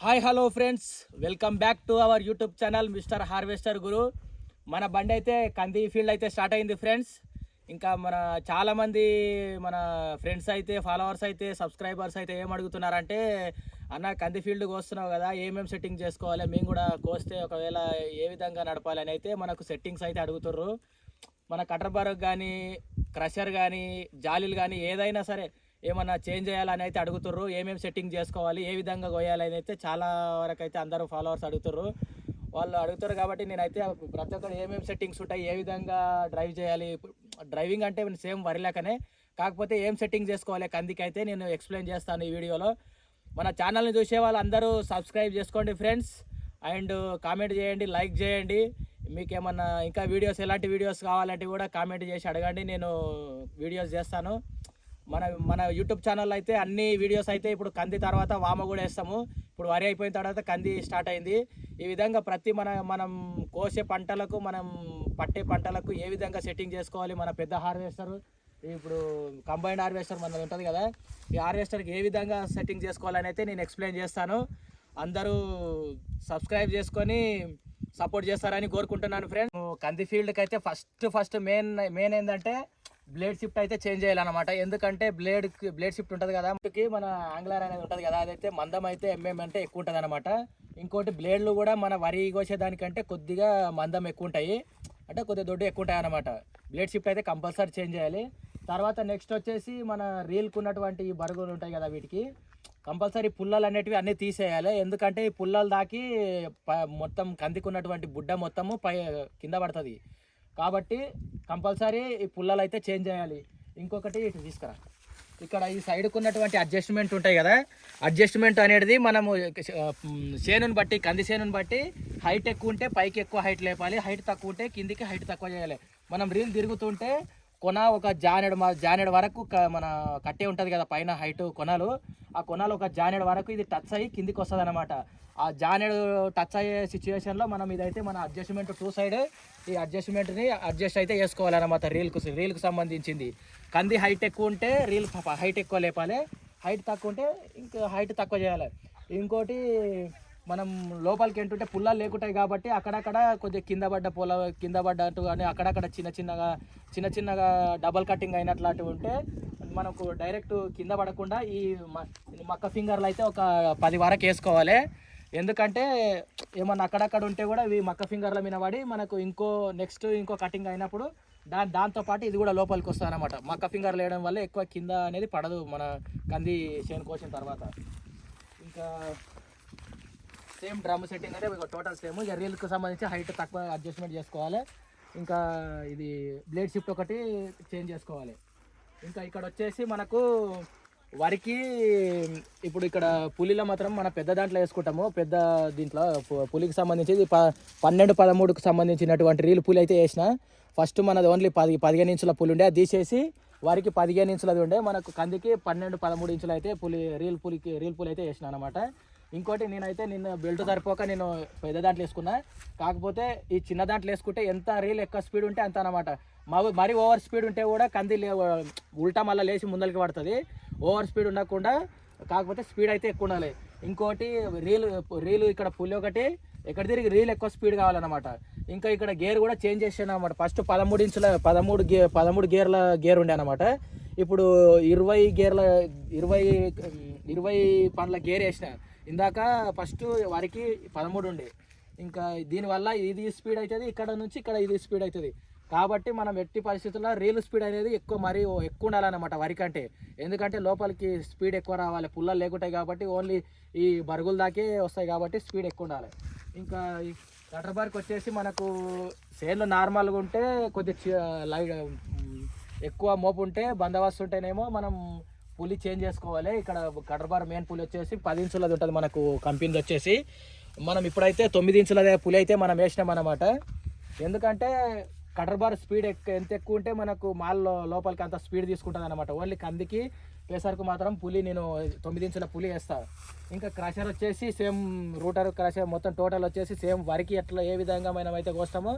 Hi hello friends welcome back to our YouTube channel mister harvester గురు మన బండి అయితే కంది ఫీల్డ్ అయితే స్టార్ట్ అయింది ఫ్రెండ్స్ ఇంకా మన చాలామంది మన ఫ్రెండ్స్ అయితే ఫాలోవర్స్ అయితే సబ్స్క్రైబర్స్ అయితే ఏం అడుగుతున్నారంటే అన్న కంది ఫీల్డ్కి వస్తున్నావు కదా ఏమేమి సెట్టింగ్ చేసుకోవాలి? మేము కూడా కోస్తే ఒకవేళ ఏ విధంగా నడపాలి అని అయితే మనకు సెట్టింగ్స్ అయితే అడుగుతుర్రు. మన కటర్ బర్గ్ కానీ క్రషర్ కానీ జాలీలు కానీ ఏదైనా సరే ఏమన్నా చేంజ్ చేయాలని అయితే అడుగుతుర్రు ఏమేమి సెట్టింగ్ చేసుకోవాలి ఏ విధంగా కొయ్యాలని అయితే చాలా వరకు అయితే అందరూ ఫాలోవర్స్ అడుగుతుర్రు. వాళ్ళు అడుగుతారు కాబట్టి నేనైతే ప్రతి ఒక్కరు ఏమేమి సెట్టింగ్స్ ఉంటాయి ఏ విధంగా డ్రైవ్ చేయాలి డ్రైవింగ్ అంటే సేమ్ వరి కాకపోతే ఏం సెట్టింగ్ చేసుకోవాలి కందికైతే నేను ఎక్స్ప్లెయిన్ చేస్తాను ఈ వీడియోలో. మన ఛానల్ని చూసే వాళ్ళందరూ సబ్స్క్రైబ్ చేసుకోండి ఫ్రెండ్స్ అండ్ కామెంట్ చేయండి లైక్ చేయండి. మీకు ఏమన్నా ఇంకా వీడియోస్ ఎలాంటి వీడియోస్ కావాలంటే కూడా కామెంట్ చేసి అడగండి. నేను వీడియోస్ చేస్తాను. మన మన యూట్యూబ్ ఛానల్ అయితే అన్ని వీడియోస్ అయితే ఇప్పుడు కంది తర్వాత వామ కూడా వేస్తాము. ఇప్పుడు వరి అయిపోయిన తర్వాత కంది స్టార్ట్ అయింది. ఈ విధంగా ప్రతి మన మనం కోసే పంటలకు మనం పట్టే పంటలకు ఏ విధంగా సెట్టింగ్ చేసుకోవాలి మన పెద్ద హార్వెస్టర్ ఇప్పుడు కంబైన్డ్ హార్వెస్టర్ మనది ఉంటుంది కదా. ఈ హార్వెస్టర్కి ఏ విధంగా సెట్టింగ్ చేసుకోవాలని అయితే నేను ఎక్స్ప్లెయిన్ చేస్తాను. అందరూ సబ్స్క్రైబ్ చేసుకొని సపోర్ట్ చేస్తారని కోరుకుంటున్నాను ఫ్రెండ్ కంది ఫీల్డ్కి అయితే ఫస్ట్ ఫస్ట్ మెయిన్ మెయిన్ ఏంటంటే బ్లేడ్ షిఫ్ట్ అయితే చేంజ్ చేయాలన్నమాట. ఎందుకంటే బ్లేడ్ బ్లేడ్ షిఫ్ట్ ఉంటుంది కదా మనకి మన ఆంగ్లర్ అనేది ఉంటుంది కదా అదైతే మందం అయితే ఎంఎం అంటే ఎక్కువ ఉంటుంది అనమాట ఇంకోటి బ్లేడ్లు కూడా మన వరి కోసేదానికంటే కొద్దిగా మందం ఎక్కువ ఉంటాయి. అంటే కొద్దిగా దొడ్డు ఎక్కువ ఉంటాయి అనమాట బ్లేడ్ షిఫ్ట్ అయితే కంపల్సరీ చేంజ్ చేయాలి. తర్వాత నెక్స్ట్ వచ్చేసి మన రీల్కి ఉన్నటువంటి ఈ బరుగులు ఉంటాయి కదా వీటికి. కంపల్సరీ పుల్లలు అనేటివి అన్నీ తీసేయాలి. ఎందుకంటే ఈ పుల్లలు దాకి మొత్తం కందికున్నటువంటి బుడ్డ మొత్తము పై కింద పడుతుంది. కాబట్టి కంపల్సరీ ఈ పుల్లలు అయితే చేంజ్ చేయాలి. ఇంకొకటి ఇటు తీసుకురా. ఇక్కడ ఈ సైడ్కు ఉన్నటువంటి అడ్జస్ట్మెంట్ ఉంటాయి కదా అడ్జస్ట్మెంట్ అనేది మనము చేనుని బట్టి కంది చేనుని బట్టి హైట్ ఎక్కువ ఉంటే పైకి ఎక్కువ హైట్ లేపాలి. హైట్ తక్కువ ఉంటే కిందికి హైట్ తక్కువ చేయాలి. మనం రీల్ తిరుగుతుంటే కొన ఒక జానెడు మా జానెడు వరకు మన కట్టే ఉంటుంది కదా పైన హైట్ కొనలు. ఆ కొనలు ఒక జానెడు వరకు ఇది టచ్ అయ్యి కిందికి వస్తుంది అనమాట ఆ జానెడు టచ్ అయ్యే సిచ్యువేషన్లో మనం ఇదైతే మన అడ్జస్ట్మెంట్ టూ సైడ్ ఈ అడ్జస్ట్మెంట్ని అడ్జస్ట్ అయితే చేసుకోవాలన్నమాట రీల్కు రీల్కి సంబంధించింది. కంది హైట్ ఎక్కువ ఉంటే రీల్ హైట్ ఎక్కువ లేపాలి. హైట్ తక్కువ ఉంటే ఇంకా హైట్ తక్కువ చేయాలి. ఇంకోటి మనం లోపలికి ఏంటుంటే పుల్లలు లేకుంటాయి కాబట్టి అక్కడక్కడ కొద్దిగా కింద పడ్డ పొల కింద పడ్డట్టు కానీ అక్కడక్కడ చిన్న చిన్నగా చిన్న చిన్నగా డబల్ కటింగ్ అయినట్లాంటివి ఉంటే మనకు డైరెక్ట్ కింద పడకుండా ఈ మక్క ఫింగర్లు అయితే ఒక పది వరకు వేసుకోవాలి. ఎందుకంటే ఏమన్నా అక్కడక్కడ ఉంటే కూడా ఇవి మక్క ఫింగర్ల మీద పడి మనకు ఇంకో నెక్స్ట్ ఇంకో కటింగ్ అయినప్పుడు దా దాంతోపాటు ఇది కూడా లోపలికి వస్తుంది అనమాట మక్క ఫింగర్లు వేయడం వల్ల ఎక్కువ కింద అనేది పడదు మన కంది చేను కోసిన తర్వాత. ఇంకా సేమ్ డ్రమ్ సెట్టింగ్ అంటే టోటల్ సేమ్ ఇక రీల్కి సంబంధించి హైట్ తక్కువ అడ్జస్ట్మెంట్ చేసుకోవాలి. ఇంకా ఇది బ్లేడ్ షిఫ్ట్ ఒకటి చేంజ్ చేసుకోవాలి. ఇంకా ఇక్కడ వచ్చేసి మనకు వరికి ఇప్పుడు ఇక్కడ పులిలో మాత్రం మన పెద్ద దాంట్లో వేసుకుంటాము. పెద్ద దీంట్లో పు- పులికి సంబంధించి ప పన్నెండు పదమూడుకు సంబంధించినటువంటి రీల్ పులి అయితే వేసిన. ఫస్ట్ మనది ఓన్లీ పది పదిహేను ఇంచుల పులి ఉండే. అది తీసేసి వరికి పదిహేను ఇంచులది ఉండే. మనకు కందికి పన్నెండు పదమూడు ఇంచులు అయితే పులి రీల్ పులికి రీల్ పులి అయితే వేసిన అనమాట ఇంకోటి నేనైతే నిన్న బెల్ట్ సరిపోక నేను పెద్ద దాంట్లో వేసుకున్నా. కాకపోతే ఈ చిన్న దాంట్లో వేసుకుంటే ఎంత రీల్ ఎక్కువ స్పీడ్ ఉంటే అంత అనమాట మరి ఓవర్ స్పీడ్ ఉంటే కూడా కంది ఉల్టా మళ్ళీ లేచి ముందరికి పడుతుంది. ఓవర్ స్పీడ్ ఉండకుండా కాకపోతే స్పీడ్ అయితే ఎక్కువ ఉండాలి. ఇంకోటి రీల్ రీల్ ఇక్కడ పులి ఒకటి ఎక్కడ తిరిగి రీల్ ఎక్కువ స్పీడ్ కావాలన్నమాట. ఇంకా ఇక్కడ గేర్ కూడా చేంజ్ చేసాను అనమాట ఫస్ట్ పదమూడు ఇంచుల పదమూడు గే పదమూడు గేర్ల గేర్ ఉండే అనమాట ఇప్పుడు ఇరవై గేర్ల ఇరవై ఇరవై పనుల గేర్ వేసిన. ఇందాక ఫస్ట్ వారికి పదమూడు ఉండే. ఇంకా దీనివల్ల ఇది స్పీడ్ అవుతుంది ఇక్కడ నుంచి ఇక్కడ ఇది స్పీడ్ అవుతుంది. కాబట్టి మనం ఎట్టి పరిస్థితుల్లో రీల్ స్పీడ్ అనేది ఎక్కువ మరీ ఎక్కువ ఉండాలన్నమాట వరి కంటే ఎందుకంటే లోపలికి స్పీడ్ ఎక్కువ రావాలి పుల్లలు లేకుంటాయి కాబట్టి ఓన్లీ ఈ బరుగుల దాకే వస్తాయి కాబట్టి స్పీడ్ ఎక్కువ ఉండాలి. ఇంకా ఈ బార్కి వచ్చేసి మనకు సేన్లు నార్మల్గా ఉంటే కొద్దిగా లైట్ ఎక్కువ మోపు ఉంటే బందోబస్తు ఉంటేనేమో మనం పులి చేంజ్ చేసుకోవాలి. ఇక్కడ కటర్ బార్ మెయిన్ పులి వచ్చేసి పది ఇంచులది ఉంటుంది మనకు కంపెనీది వచ్చేసి. మనం ఇప్పుడైతే తొమ్మిది ఇంచులదే పులి అయితే మనం వేసినాం అనమాట ఎందుకంటే కటర్ బార్ స్పీడ్ ఎక్కువ ఎంత ఎక్కువ ఉంటే మనకు మాల్ లోపలికి అంత స్పీడ్ తీసుకుంటుంది అనమాట ఓన్లీ కందికి పేసర్కు మాత్రం పులి నేను తొమ్మిది ఇంచుల పులి వేస్తాను ఇంకా క్రషర్ వచ్చేసి సేమ్ రూటర్ క్రషర్ మొత్తం టోటల్ వచ్చేసి సేమ్ వరికి ఎట్లా ఏ విధంగా మనం అయితే కోస్తామో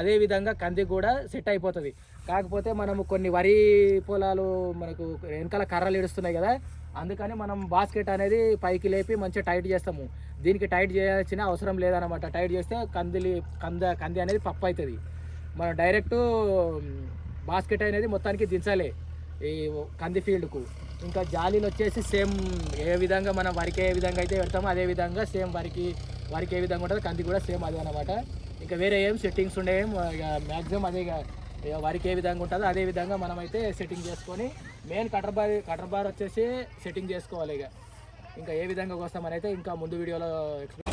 అదే విధంగా కంది కూడా సెట్ అయిపోతుంది. కాకపోతే మనము కొన్ని వరి పొలాలు మనకు వెనకాల కర్రలు ఇడుస్తున్నాయి కదా అందుకని మనం బాస్కెట్ అనేది పైకి లేపి మంచిగా టైట్ చేస్తాము. దీనికి టైట్ చేయాల్సిన అవసరం లేదనమాట టైట్ చేస్తే కందిలి కంద కంది అనేది పప్పు అవుతుంది. మనం డైరెక్ట్ బాస్కెట్ అనేది మొత్తానికి దించాలి ఈ కంది ఫీల్డ్కు. ఇంకా జాలీలు వచ్చేసి సేమ్ ఏ విధంగా మనం వరికి ఏ విధంగా అయితే పెడతామో అదే విధంగా సేమ్ వరికి వరికి ఏ విధంగా ఉంటుందో కంది కూడా సేమ్ అదే అనమాట ఇంకా వేరే ఏం సెట్టింగ్స్ ఉండేం మ్యాక్సిమం అదే ఇక ఇక వరికి ఏ విధంగా ఉంటుందో అదే విధంగా మనం అయితే సెట్టింగ్ చేసుకొని main cutter bar cutter bar వచ్చేసి సెట్టింగ్ చేసుకోవాలి ఇక. ఇంకా ఏ విధంగా వస్తామని అయితే ఇంకా ముందు వీడియోలో ఎక్స్ప్లెయిన్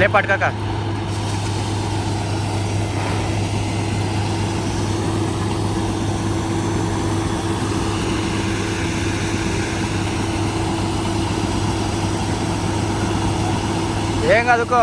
లేపాటు కాక ఏం కాదుకో